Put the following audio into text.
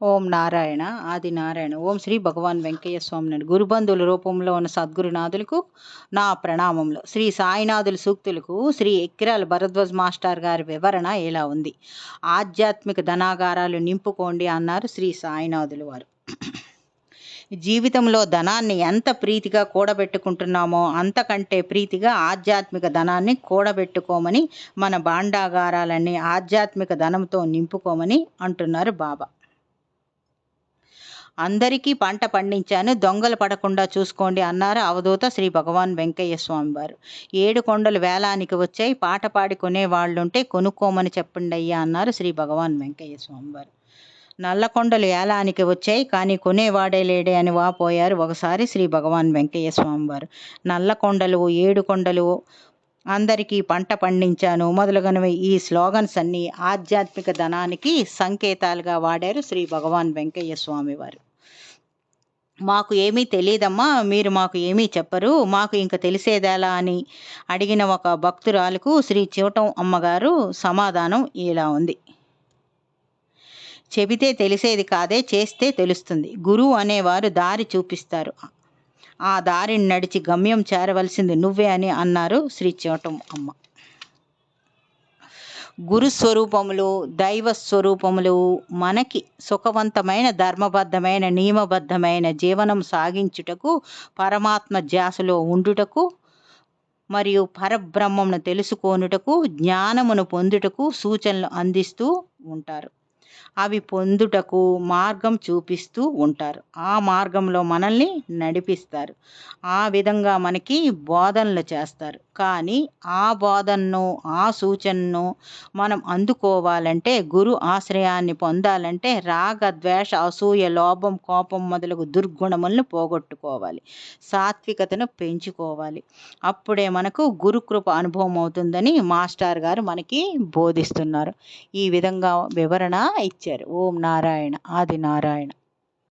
ఓం నారాయణ ఆది నారాయణ ఓం శ్రీ భగవాన్ వెంకయ్య స్వామి గురుబంధువుల రూపంలో ఉన్న సద్గురునాథులకు నా ప్రణామంలో శ్రీ సాయినాథుల సూక్తులకు శ్రీ ఎక్కిరాల భరద్వాజ్ మాస్టర్ గారి వివరణ ఇలా ఉంది. ఆధ్యాత్మిక ధనాగారాలు నింపుకోండి అన్నారు శ్రీ సాయినాథులు వారు. జీవితంలో ధనాన్ని ఎంత ప్రీతిగా కూడబెట్టుకుంటున్నామో అంతకంటే ప్రీతిగా ఆధ్యాత్మిక ధనాన్ని కూడబెట్టుకోమని మన భాండాగారాలన్నీ ఆధ్యాత్మిక ధనంతో నింపుకోమని అంటున్నారు బాబా. అందరికీ పంట పండించాను దొంగలు పడకుండా చూసుకోండి అన్నారు అవధూత శ్రీ భగవాన్ వెంకయ్య స్వామి వారు. ఏడు కొండలు వేలానికి వచ్చాయి పాట పాడి కొనేవాళ్ళుంటే కొనుక్కోమని చెప్పండి అయ్యా అన్నారు శ్రీ భగవాన్ వెంకయ్య స్వామి వారు. నల్లకొండలు ఏలానికి వచ్చాయి కానీ కొనేవాడే లేడే అని వాపోయారు ఒకసారి శ్రీ భగవాన్ వెంకయ్య స్వామి వారు. నల్లకొండలు ఏడు కొండలు అందరికీ పంట పండించాను మొదలుగనవి ఈ స్లోగన్స్ అన్నీ ఆధ్యాత్మిక ధనానికి సంకేతాలుగా వాడారు శ్రీ భగవాన్ వెంకయ్య స్వామి వారు. మాకు ఏమీ తెలియదమ్మా మీరు మాకు ఏమీ చెప్పరు మాకు ఇంక తెలిసేదేలా అని అడిగిన ఒక భక్తురాలకు శ్రీ చివటం అమ్మగారు సమాధానం ఇలా ఉంది. చెబితే తెలిసేది కాదే చేస్తే తెలుస్తుంది. గురువు అనేవారు దారి చూపిస్తారు. ఆ దారిని నడిచి గమ్యం చేరవలసింది నువ్వే అని అన్నారు శ్రీ చివటం అమ్మ. గురుస్వరూపములు దైవ స్వరూపములు మనకి సుఖవంతమైన ధర్మబద్ధమైన నియమబద్ధమైన జీవనం సాగించుటకు పరమాత్మ ధ్యాసలో ఉండుటకు మరియు పరబ్రహ్మమును తెలుసుకొనుటకు జ్ఞానమును పొందుటకు సూచనలు అందిస్తూ ఉంటారు. అవి పొందుటకు మార్గం చూపిస్తూ ఉంటారు. ఆ మార్గంలో మనల్ని నడిపిస్తారు. ఆ విధంగా మనకి బోధనలు చేస్తారు. కానీ ఆ బోధనను ఆ సూచనను మనం అందుకోవాలంటే గురు ఆశ్రయాన్ని పొందాలంటే రాగ ద్వేష అసూయ లోభం కోపం మొదలగు దుర్గుణములను పోగొట్టుకోవాలి. సాత్వికతను పెంచుకోవాలి. అప్పుడే మనకు గురుకృప అనుభవం అవుతుందని మాస్టర్ గారు మనకి బోధిస్తున్నారు. ఈ విధంగా వివరణ ఇచ్చారు. ఓం నారాయణ ఆది నారాయణ.